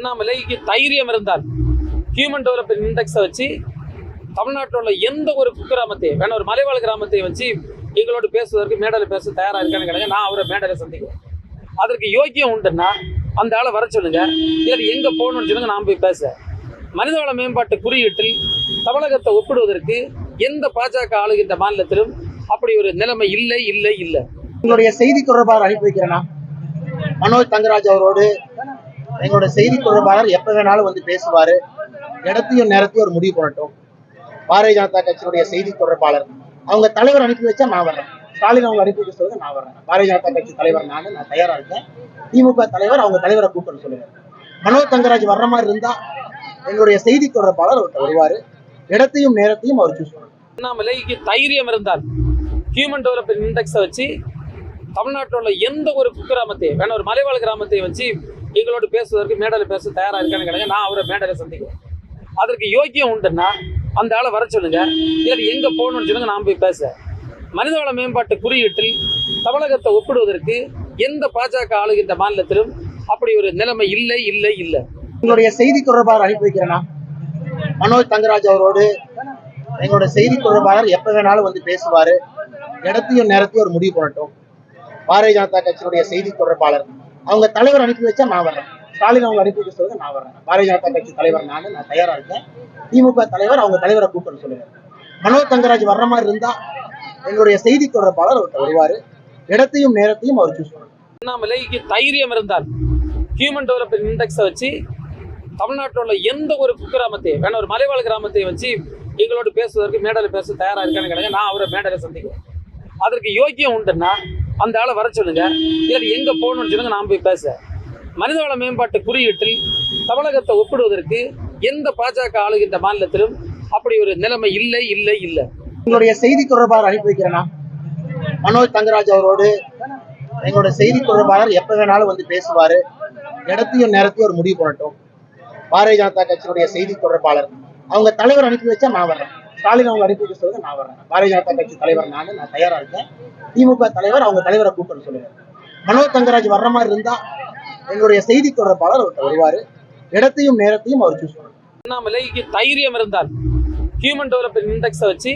அண்ணாமலைக்கு தைரியம் இருந்தால் ஹியூமன் டெவலப்மெண்ட் இண்டெக்ஸை வச்சு தமிழ்நாட்டில் உள்ள எந்த ஒரு குக்கிராமத்தையும் வேணா ஒரு மலைவாழ் கிராமத்தையும் வச்சு எங்களோடு பேசுவதற்கு மேடையில் பேச தயாராக இருக்கான்னு கேளுங்க. நான் அவரை மேடையில் சந்திக்கிறேன். அதற்கு யோக்கியம் உண்டுன்னா அந்த ஆளை வர சொல்லுங்க. இல்லை எங்கே போகணும்னு சொல்லுங்க நான் போய் பேச மனிதவள மேம்பாட்டு குறியீட்டில் தமிழகத்தை ஒப்பிடுவதற்கு எந்த பாஜக ஆளுகின்ற மாநிலத்திலும் அப்படி ஒரு நிலைமை இல்லை இல்லை இல்லை. உங்களுடைய செய்தி தொடர்பாளர் அனுப்பி வைக்கிறேன்னா மனோஜ் தங்கராஜ் அவரோடு எங்களோட செய்தி தொடர்பாளர் எப்ப வேணாலும் வந்து பேசுவாரு. இடத்தையும் நேரத்தையும் ஒரு முடிவு பண்ணட்டும். பாரதிய ஜனதா கட்சியினுடைய செய்தி தொடர்பாளர். அவங்க தலைவர் அனுப்பி வச்சா நான் வர்றேன். ஸ்டாலின் அவங்க அனுப்பி வைக்க சொல்லுங்க நான் வர்றேன். பாரதிய ஜனதா கட்சி தலைவர் நான் நான் தயாரா இருக்கேன். திமுக தலைவர் அவங்க தலைவரை கூப்பிட்டு சொல்லுங்க மனோ தங்கராஜ் வர்ற மாதிரி இருந்தா எங்களுடைய செய்தி தொடர்பாளர் அவர்கிட்ட வருவாரு. இடத்தையும் நேரத்தையும் அவர் சூஸ் பண்ணணும். அண்ணாமலைக்கு தைரியம் இருந்தால் ஹியூமன் டெவலப்மெண்ட் இண்டெக்ஸை வச்சு தமிழ்நாட்டில் உள்ள எந்த ஒரு குக்கிராமத்தையும் வேணா ஒரு மலைவாழ் கிராமத்தையும் வச்சு எங்களோடு பேசுவதற்கு மேடையில் பேச தயாராக இருக்கான்னு கேளுங்க. நான் அவரை மேடையில் சந்திக்கிறேன். அதற்கு யோக்கியம் உண்டுன்னா அந்த ஆளை வர சொல்லுங்க. இல்லை எங்கே போகணும்னு சொல்லுங்க நான் போய் பேச மனிதவள மேம்பாட்டு குறியீட்டில் தமிழகத்தை ஒப்பிடுவதற்கு எந்த பாஜக ஆளுகின்ற மாநிலத்திலும் அப்படி ஒரு நிலைமை இல்லை இல்லை இல்லை. உங்களுடைய செய்தி தொடர்பாளர் அனுப்பி வைக்கிறேன்னா மனோஜ் தங்கராஜ் அவரோடு எங்களோட செய்தி தொடர்பாளர் எப்ப வேணாலும் வந்து பேசுவாரு. இடத்தையும் நேரத்தையும் ஒரு முடிவு பண்ணட்டும். பாரதிய ஜனதா கட்சியினுடைய செய்தி தொடர்பாளர். அவங்க தலைவர் அனுப்பி வச்சா நான் வர்றேன். ஸ்டாலின் அவங்க அனுப்பி வைக்க சொல்லுங்க நான் வர்றேன். பாரதிய ஜனதா கட்சி தலைவர் நான் நான் தயாரா இருக்கேன். திமுக தலைவர் அவங்க தலைவரை கூப்பிட்டு சொல்லுங்க. மனோ தங்கராஜ் வர்ற மாதிரி இருந்தா எங்களுடைய செய்தி தொடர்பாளர் அவர்கிட்ட வருவாரு. இடத்தையும் நேரத்தையும் அவர் சூஸ் பண்ணுவார் அண்ணாமலைக்கு தைரியம் இருந்தால் ஹியூமன் டெவலப்மெண்ட் இண்டெக்ஸை வச்சு தமிழ்நாட்டில் உள்ள எந்த ஒரு குக்கிராமத்தையும் வேணா ஒரு மலைவாழ் கிராமத்தையும் வச்சு எங்களோடு பேசுவதற்கு மேடையில் பேச தயாராக இருக்கான்னு கிடையாது நான் அவரை மேடையில் சந்திக்கிறேன். அதற்கு யோக்கியம் உண்டுன்னா அந்த ஆளை வர சொல்லுங்க. இல்லை எங்கே போகணும்னு சொல்லுங்க நான் போய் பேச. மனிதவள மேம்பாட்டு குறியீட்டில் தமிழகத்தை ஒப்பிடுவதற்கு எந்த பாஜக ஆளுகின்ற மாநிலத்திலும் அப்படி ஒரு நிலைமை இல்லை இல்லை இல்லை. உங்களுடைய செய்தி தொடர்பாளர் அனுப்பி வைக்கிறேன்னா மனோஜ் தங்கராஜ் அவரோடு எங்களோட செய்தி தொடர்பாளர் எப்ப வேணாலும் வந்து பேசுவாரு. இடத்தையும் நேரத்தையும் ஒரு முடிவு பண்ணட்டும் பாரதிய ஜனதா கட்சியினுடைய செய்தி தொடர்பாளர். அவங்க தலைவர் அனுப்பி வச்சா நான் வர்றேன். ஸ்டாலின் அவங்க அனுப்பி வைக்க சொல்லுங்க நான் வர்றேன். பாரதிய ஜனதா கட்சி தலைவர் நான் நான் தயாரா இருக்கேன். திமுக தலைவர் அவங்க தலைவரை கூப்பிட சொல்லுங்க. மனோஜ் தங்கராஜ் வர்ற மாதிரி இருந்தா எங்களுடைய செய்தி தொடர்பாளர் அவர்கிட்ட வருவாரு. இடத்தையும் நேரத்தையும் அவர் சூஸ் பண்ணுவார் அண்ணாமலைக்கு தைரியம் இருந்தால் ஹியூமன் டெவலப்மெண்ட் இண்டெக்ஸை வச்சு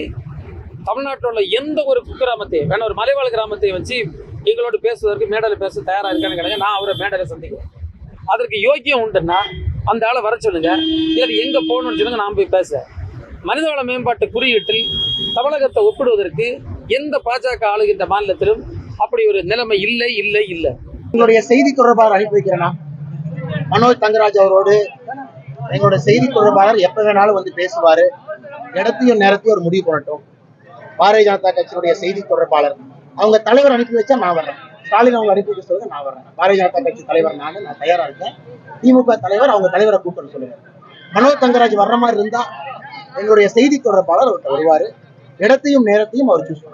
தமிழ்நாட்டில் உள்ள எந்த ஒரு குக்கிராமத்தையும் வேணா ஒரு மலைவாழ் கிராமத்தையும் வச்சு எங்களோடு பேசுவதற்கு மேடையில் பேச தயாராக இருக்கான்னு கேளுங்க. நான் அவரை மேடையில் சந்திக்கிறேன். அதற்கு யோக்கியம் உண்டுன்னா அந்த ஆளை வர சொல்லுங்க. இல்லை எங்கே போகணும்னு சொல்லுங்க நான் போய் பேச மனிதவள மேம்பாட்டு குறியீட்டில் தமிழகத்தை ஒப்பிடுவதற்கு எந்த பாஜக ஆளுகின்ற மாநிலத்திலும் அப்படி ஒரு நிலைமை இல்லை இல்லை இல்லை. உங்களுடைய செய்தி தொடர்பாளர் அனுப்பி வைக்கிறேன்னா மனோஜ் தங்கராஜ் அவரோடு எங்களோட செய்தி தொடர்பாளர் எப்ப வேணாலும் வந்து பேசுவாரு. இடத்தையும் நேரத்தையும் ஒரு முடிவு பண்ணட்டும் பாரதிய ஜனதா கட்சியினுடைய செய்தி தொடர்பாளர். அவங்க தலைவர் அனுப்பி வச்சா நான் வர்றேன். ஸ்டாலின் அவங்க அனுப்பி வைக்க சொல்லுங்க நான் வர்றேன். பாரதிய ஜனதா கட்சி தலைவர் நான் நான் தயாரா இருக்கேன். திமுக தலைவர் அவங்க தலைவரை கூப்பிட்டு சொல்லுங்க. மனோஜ் தங்கராஜ் வர்ற மாதிரி இருந்தா எங்களுடைய செய்தி தொடர்பாளர் அவர்கிட்ட வருவாரு. இடத்தையும் நேரத்தையும் அவர் சூஸ்